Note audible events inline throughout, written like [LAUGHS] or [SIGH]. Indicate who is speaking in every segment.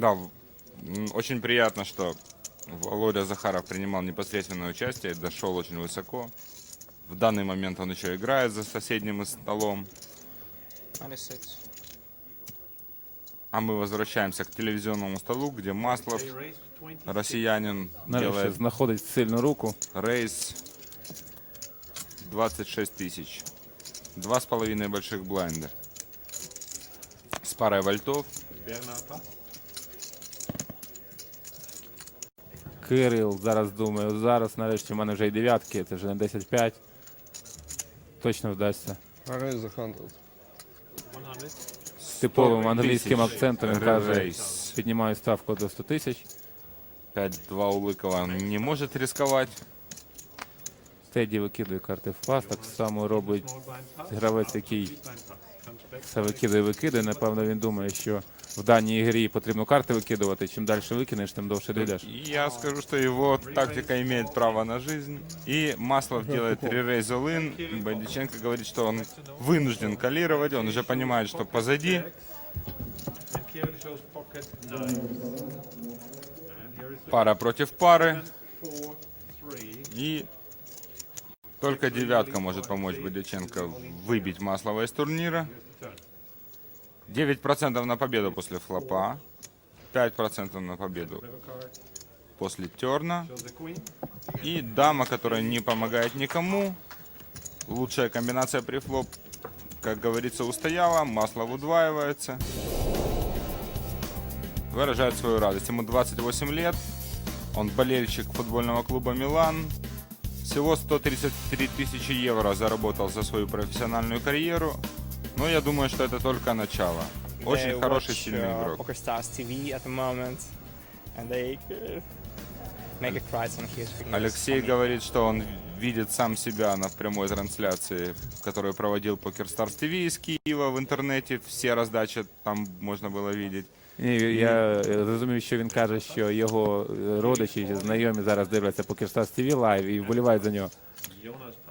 Speaker 1: Да, очень приятно, что Володя Захаров принимал непосредственное участие, дошел очень высоко. В данный момент он еще играет за соседним столом.
Speaker 2: 26.
Speaker 1: А мы возвращаемся к телевизионному столу, где Маслов, россиянин,
Speaker 3: Нарешті
Speaker 1: делает
Speaker 3: знаходить сильну руку.
Speaker 1: рейс 26 тысяч. Два с половиной больших блайнда. С парой вольтов.
Speaker 3: Кирил зараз думаю, зараз нарешті в мене вже і дев'ятки, це вже не 10-5. Точно вдасться.
Speaker 4: Raise a.
Speaker 3: З типовим англійським акцентом він каже,
Speaker 1: Рейс.
Speaker 3: піднімаю ставку до 100 тисяч.
Speaker 1: 5-2 у Лыкова не может рисковать.
Speaker 3: Теді викидує карти в пас, так само робить гравець, який все викидає, викидає. Напевно, він думає, що в даній грі потрібно карти викидувати. Чим далі викинеш, тим довше дійдеш.
Speaker 1: И Я скажу, что его тактика имеет право на жизнь. И Маслов делает ререйз all-in. Байдиченко говорит, что он вынужден калировать. Он уже понимает, что позади. Пара против пары. И только девятка может помочь Бодяченко выбить Маслова из турнира. 9% на победу после флопа. 5% на победу после терна. И дама, которая не помогает никому. Лучшая комбинация при флоп, как говорится, устояла. Масло удваивается. Выражает свою радость. Ему 28 лет. Он болельщик футбольного клуба «Милан». Всего 133 тысячи евро заработал за свою профессиональную карьеру. Но я думаю, что это только начало. Очень
Speaker 2: They
Speaker 1: хороший,
Speaker 2: watch,
Speaker 1: сильный
Speaker 2: uh,
Speaker 1: игрок.
Speaker 2: PokerStars TV at the moment, and they uh, make a cry on his fingers.
Speaker 1: Алексей
Speaker 2: for me.
Speaker 1: говорит, что он видит сам себя на прямой трансляции, которую проводил Poker Stars TV из Киева в интернете. Все раздачи там можно было видеть.
Speaker 3: Ні, я е, зрозумів, що він каже, що його е, родичі, знайомі зараз дивляться по Кірстас ТВ лайв і вболівають за нього.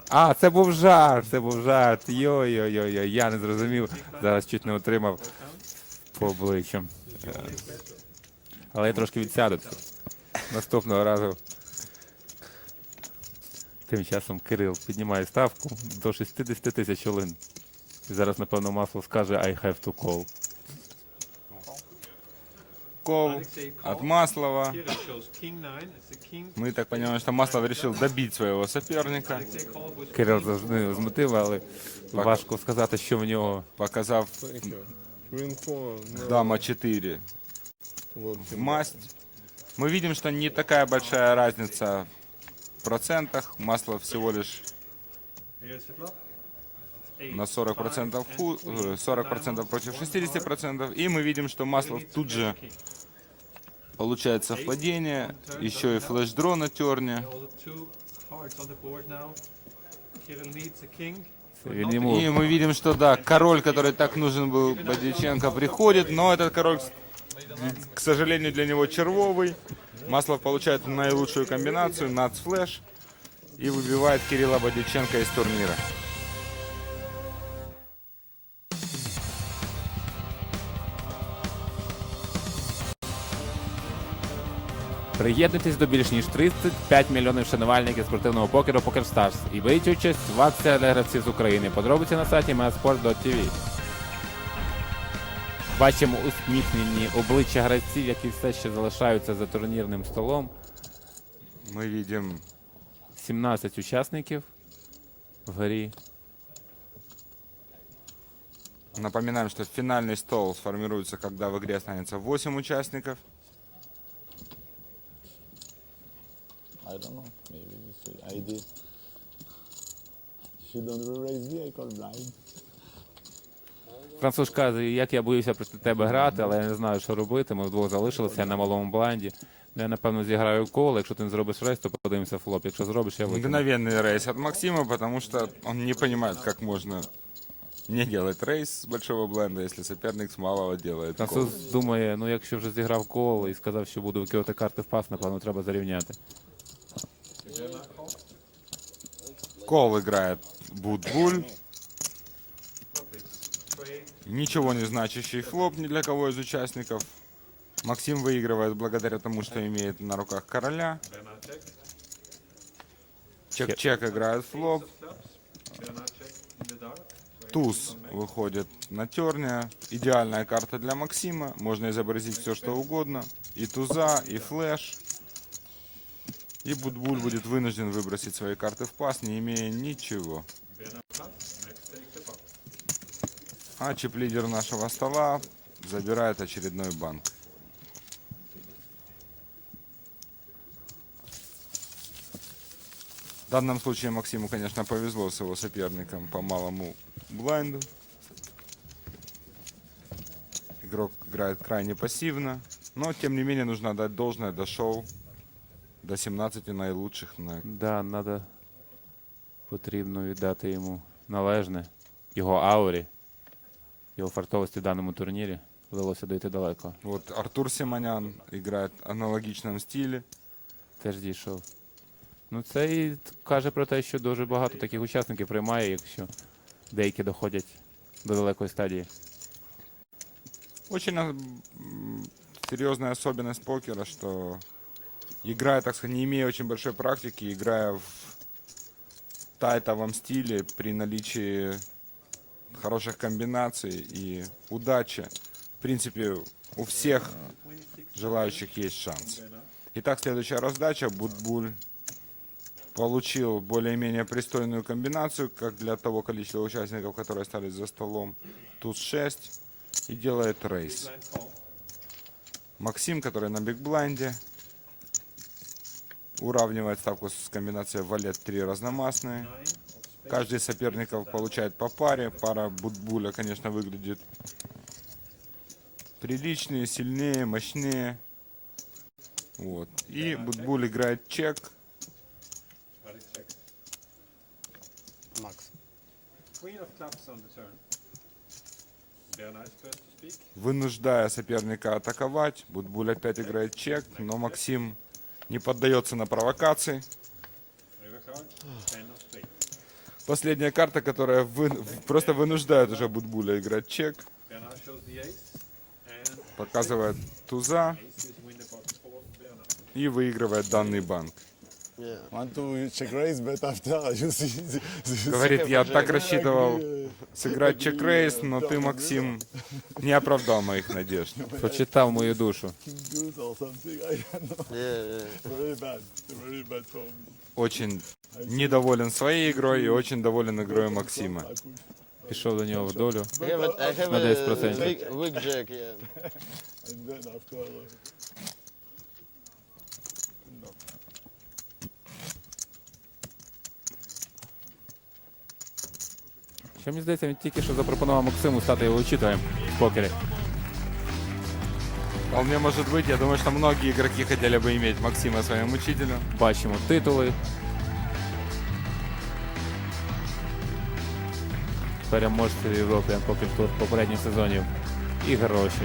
Speaker 3: А, це був жарт, це був жарт. Йо-йо-йо, я не зрозумів. Зараз чуть не отримав по обличчю. Е, Але я трошки відсяду. Наступного разу. Тим часом Кирил піднімає ставку до 60 тисяч олин. І зараз, напевно, масло скаже I have to call.
Speaker 1: Кол от Маслова. Мы так понимаем, что Маслов решил добить своего соперника,
Speaker 3: Кирил завжди з мотива, але важко сказати, що в нього.
Speaker 1: показав дама 4
Speaker 4: Вот.
Speaker 1: в масть. Мы видим, что не такая большая разница в процентах. Маслов всего лишь на 40%, ху- э, 40% против 60%. И мы видим, что Маслов тут же получает совпадение, еще и флеш-дро на терне. И мы видим, что да, король, который так нужен был Бодяченко, приходит, но этот король, к сожалению, для него червовый. Маслов получает наилучшую комбинацию, нац флеш, и выбивает Кирилла Бодяченко из турнира.
Speaker 3: Приєднуйтесь до більш ніж 35 мільйонів шанувальників спортивного покеру PokerStars і беріть участь в акції для гравців з України. Подробиці на сайті measport.tv. Бачимо усміхнені обличчя гравців, які все ще залишаються за турнірним столом.
Speaker 1: Мы видим
Speaker 3: 17 учасників в грі.
Speaker 1: Напоминаем, что финальный стол сформируется, когда в игре останется 8 участников.
Speaker 5: I don't know. Maybe if I did. If you don't raise me, I call blind.
Speaker 3: Француз каже, як я боюся проти тебе грати, але я не знаю, що робити. Ми вдвох залишилися я на малому бланді. Ну, Я напевно зіграю коло. Якщо ти не зробиш рейс, то подивимося флоп. Якщо зробиш, я викину.
Speaker 1: Мгновенный рейс от Максима, потому что он не понимает, как можно не делать рейс с большого бленда, если соперник с малого делает кол.
Speaker 3: Француз думає, ну якщо вже зіграв коло і сказав, що буду викидати карти в пас, напевно, треба зарівняти.
Speaker 1: Кол играет Будбуль. Ничего не значащий флоп ни для кого из участников. Максим выигрывает благодаря тому, что имеет на руках короля. Чек-чек играет флоп. Туз выходит на терния. Идеальная карта для Максима. Можно изобразить все, что угодно. И туза, и флеш. И Будбуль будет вынужден выбросить свои карты в пас, не имея ничего. А чип-лидер нашего стола забирает очередной банк. В данном случае Максиму, конечно, повезло с его соперником по малому блайнду. Игрок играет крайне пассивно, но тем не менее нужно отдать должное, дошел до 17 наилучших на
Speaker 3: Да, треба потрібно віддати йому належне, його аурі, його фартовості в даному турнірі. Вдалося дойти далеко.
Speaker 1: Вот Артур Симонян играет в аналогичном стиле.
Speaker 3: Теж дійшов. Ну це і каже про те, що дуже багато таких учасників приймає, якщо деякі доходять до далекої стадії.
Speaker 1: Очень м, серьезная особенность покера, что играя, так сказать, не имея очень большой практики, играя в тайтовом стиле при наличии хороших комбинаций и удачи, в принципе, у всех желающих есть шанс. Итак, следующая раздача. Будбуль получил более-менее пристойную комбинацию, как для того количества участников, которые остались за столом. Тут 6 и делает рейс. Максим, который на бигблайнде, уравнивает ставку с комбинацией валет 3 разномастные. Каждый из соперников получает по паре. Пара Будбуля, конечно, выглядит приличнее, сильнее, мощнее. Вот. И Будбуль играет чек.
Speaker 6: Speak.
Speaker 1: вынуждая соперника атаковать. Будбуль опять играет чек, но Максим не поддается на провокации. Последняя карта, которая вы- просто вынуждает уже Будбуля играть чек. Показывает туза и выигрывает данный банк.
Speaker 4: Yeah.
Speaker 5: Want to check raise, but after [LAUGHS] you see. the- the-
Speaker 1: Говорит, я так рассчитывал сыграть чек-рейс, но ты, Максим, не оправдал моих надежд. [LAUGHS]
Speaker 3: Почитав мою душу.
Speaker 1: Очень недоволен своей игрой и очень доволен игрой Максима.
Speaker 3: Пішов до нього в долю. На
Speaker 4: a
Speaker 3: 10%. [LAUGHS] Що мені здається, він тільки що запропонував Максиму стати його учителем в покері.
Speaker 1: Вполне может быть, я думаю, что многие игроки хотели бы иметь Максима своим учителем.
Speaker 3: Бачимо титули. Переможці в European Poker Tour попередніх сезонів. І гроші.